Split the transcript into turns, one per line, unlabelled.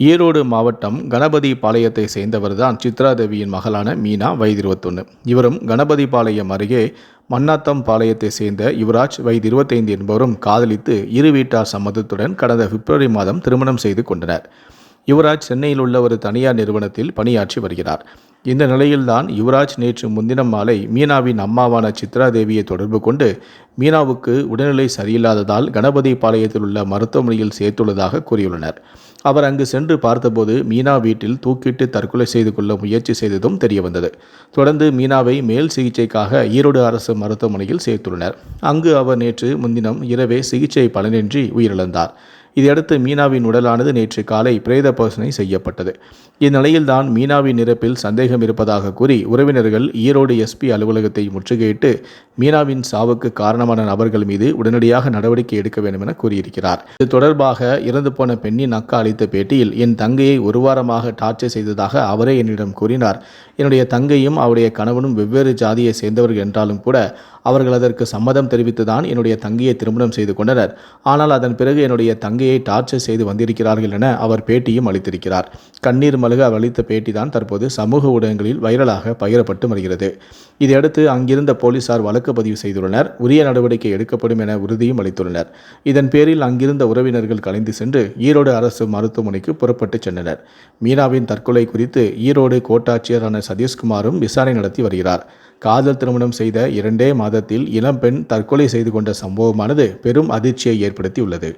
ஈரோடு மாவட்டம் கணபதி பாளையத்தை சேர்ந்தவர்தான் சித்ராதேவியின் மகளான மீனா வயது இருபத்தொன்று இவரும் கணபதி பாளையம் அருகே மன்னாத்தம் பாளையத்தை சேர்ந்த யுவராஜ் வயது இருபத்தைந்து என்பவரும் காதலித்து இரு வீட்டார் சம்மதத்துடன் கடந்த பிப்ரவரி மாதம் திருமணம் செய்து கொண்டனர். யுவராஜ் சென்னையில் உள்ள ஒரு தனியார் நிறுவனத்தில் பணியாற்றி வருகிறார். இந்த நிலையில்தான் யுவராஜ் நேற்று முன்தினம் மாலை மீனாவின் அம்மாவான சித்ரா தேவியை தொடர்பு கொண்டு மீனாவுக்கு உடல்நிலை சரியில்லாததால் கணபதி பாளையத்தில் உள்ள மருத்துவமனையில் சேர்த்துள்ளதாக கூறியுள்ளனர். அவர் அங்கு சென்று பார்த்தபோது மீனா வீட்டில் தூக்கிட்டு தற்கொலை செய்து கொள்ள முயற்சி செய்ததும் தெரியவந்தது. தொடர்ந்து மீனாவை மேல் சிகிச்சைக்காக ஈரோடு அரசு மருத்துவமனையில் சேர்த்துள்ளனர். அங்கு அவர் நேற்று முன்தினம் இரவே சிகிச்சை பலனின்றி உயிரிழந்தார். இதையடுத்து மீனாவின் உடலானது நேற்று காலை பிரேத பரிசோதனை செய்யப்பட்டது. இந்நிலையில்தான் மீனாவின் இறப்பில் சந்தேகம் இருப்பதாக கூறி உறவினர்கள் ஈரோடு எஸ்பி அலுவலகத்தை முற்றுகையிட்டு மீனாவின் சாவுக்கு காரணமான நபர்கள் மீது உடனடியாக நடவடிக்கை எடுக்க வேண்டும் என கூறியிருக்கிறார். இது தொடர்பாக இறந்து போன பெண்ணின் அக்கா அளித்த பேட்டியில் என் தங்கையை ஒரு வாரமாக டார்ச்சர் செய்ததாக அவரே என்னிடம் கூறினார். என்னுடைய தங்கையும் அவருடைய கணவனும் வெவ்வேறு ஜாதியை சேர்ந்தவர்கள் என்றாலும் கூட அவர்கள் அதற்கு சம்மதம் தெரிவித்துதான் என்னுடைய தங்கையை திருமணம் செய்து கொண்டனர். ஆனால் அதன் பிறகு என்னுடைய தங்கையை டார்ச்சர் செய்து வந்திருக்கிறார்கள் என அவர் பேட்டியும் அளித்திருக்கிறார். கண்ணீர் மல்க அவர் அளித்த பேட்டி தான் தற்போது சமூக ஊடகங்களில் வைரலாக பகிரப்பட்டு வருகிறது. இதையடுத்து அங்கிருந்த போலீசார் வழக்கு பதிவு செய்துள்ளனர். உரிய நடவடிக்கை எடுக்கப்படும் என உறுதியும் அளித்துள்ளனர். இதன் பேரில் அங்கிருந்த உறவினர்கள் கலைந்து சென்று ஈரோடு அரசு மருத்துவமனைக்கு புறப்பட்டு சென்றனர். மீனாவின் தற்கொலை குறித்து ஈரோடு கோட்டாட்சியரான சதீஷ்குமாரும் விசாரணை நடத்தி வருகிறார். காதல் திருமணம் செய்த இரண்டே மாதத்தில் இளம்பெண் தற்கொலை செய்து கொண்ட சம்பவமானது பெரும் அதிர்ச்சியை ஏற்படுத்தியுள்ளது.